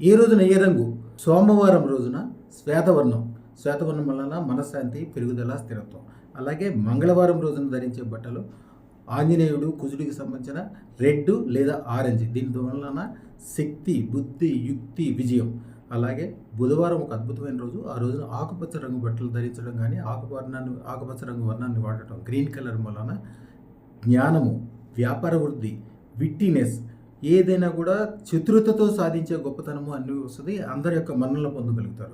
ఈ రోజున ఏ రంగు? సోమవారం రోజున శ్వేతవర్ణం. శ్వేతవర్ణం వలన మనశ్శాంతి పెరుగుదల స్థిరత్వం. అలాగే మంగళవారం రోజున ధరించే బట్టలు ఆంజనేయుడు కుజుడికి సంబంధించిన రెడ్ లేదా ఆరెంజ్. దీని వలన శక్తి బుద్ధి యుక్తి విజయం. అలాగే బుధవారం ఒక అద్భుతమైన రోజు. ఆ రోజున ఆకుపచ్చ రంగు బట్టలు ధరించడం కానీ ఆకువర్ణాన్ని ఆకుపచ్చ రంగు వర్ణాన్ని వాడటం గ్రీన్ కలర్ వలన జ్ఞానము వ్యాపార వృద్ధి విట్టినెస్ ఏదైనా కూడా చతురతతో సాధించే గొప్పతనము అన్ని వస్తుంది అందరి యొక్క మన్నలను పొందగలుగుతారు.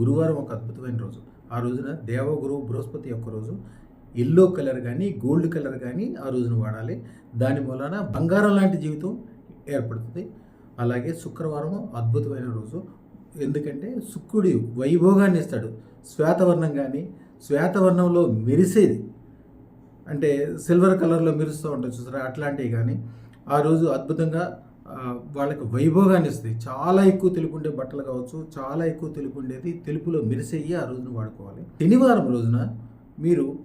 గురువారం ఒక అద్భుతమైన రోజు. ఆ రోజున దేవగురు బృహస్పతి యొక్క రోజు. ఎల్లో కలర్ కానీ గోల్డ్ కలర్ కానీ ఆ రోజున వాడాలి. దాని మూలన బంగారం లాంటి జీవితం ఏర్పడుతుంది. అలాగే శుక్రవారం అద్భుతమైన రోజు. ఎందుకంటే శుక్రుడి వైభోగాన్ని ఇస్తాడు. శ్వేతవర్ణం కానీ శ్వేతవర్ణంలో మెరిసేది. అంటే సిల్వర్ కలర్లో మెరుస్తూ ఉంటుంది చూసారా? అట్లాంటివి కానీ ఆ రోజు అద్భుతంగా వాళ్ళకి వైభోగాన్ని ఇస్తుంది. చాలా ఎక్కువ తెలుపు ఉండే బట్టలు కావచ్చు చాలా ఎక్కువ తెలుపు ఉండేది తెలుపులో మెరిసేయి ఆ రోజున వాడుకోవాలి. శనివారం రోజున మీరు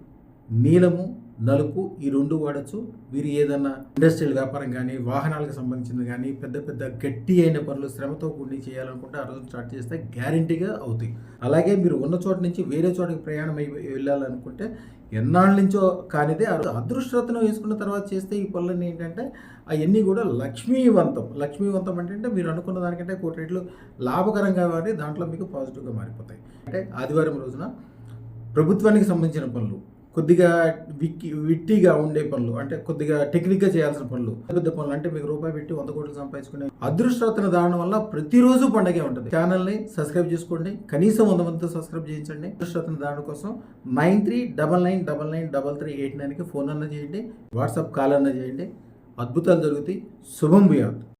నీలము నలుపు ఈ రెండు వాడచ్చు. వీరు ఏదన్నా ఇండస్ట్రియల్ వ్యాపారం కానీ వాహనాలకు సంబంధించింది కానీ పెద్ద పెద్ద గట్టి అయిన పనులు శ్రమతో కూడి చేయాలనుకుంటే ఆ రోజు స్టార్ట్ చేస్తే గ్యారంటీగా అవుతాయి. అలాగే మీరు ఉన్న చోట నుంచి వేరే చోటకి ప్రయాణం అయి వెళ్ళాలనుకుంటే ఎన్నాళ్ళ నుంచో కానిదే ఆ అదృష్టరత్నం వేసుకున్న తర్వాత చేస్తే ఈ పనులన్నీ ఏంటంటే అవన్నీ కూడా లక్ష్మీవంతం. లక్ష్మీవంతం అంటే మీరు అనుకున్న దానికంటే కోటి రెట్లు లాభకరంగా మారి దాంట్లో మీకు పాజిటివ్గా మారిపోతాయి. అంటే ఆదివారం రోజున ప్రభుత్వానికి సంబంధించిన పనులు. కొద్దిగా విక్కి విట్టిగా ఉండే పనులు అంటే కొద్దిగా టెక్నిక్గా చేయాల్సిన పనులు. పెద్ద పనులు అంటే మీకు రూపాయి పెట్టి వంద కోట్లు సంపాదించుకునే అదృష్టరత్న దానం వల్ల ప్రతిరోజు పండగే ఉంటుంది. ఛానల్ని సబ్స్క్రైబ్ చేసుకోండి. కనీసం వంద మందితో సబ్స్క్రైబ్ చేయించండి. అదృష్టరత్న దాడడం కోసం nine three double nine double nine double three eight నైన్కి ఫోన్ అన్న చేయండి. వాట్సాప్ కాల్ అన్న చేయండి. అద్భుతాలు జరుగుతాయి. శుభం భూయాత్.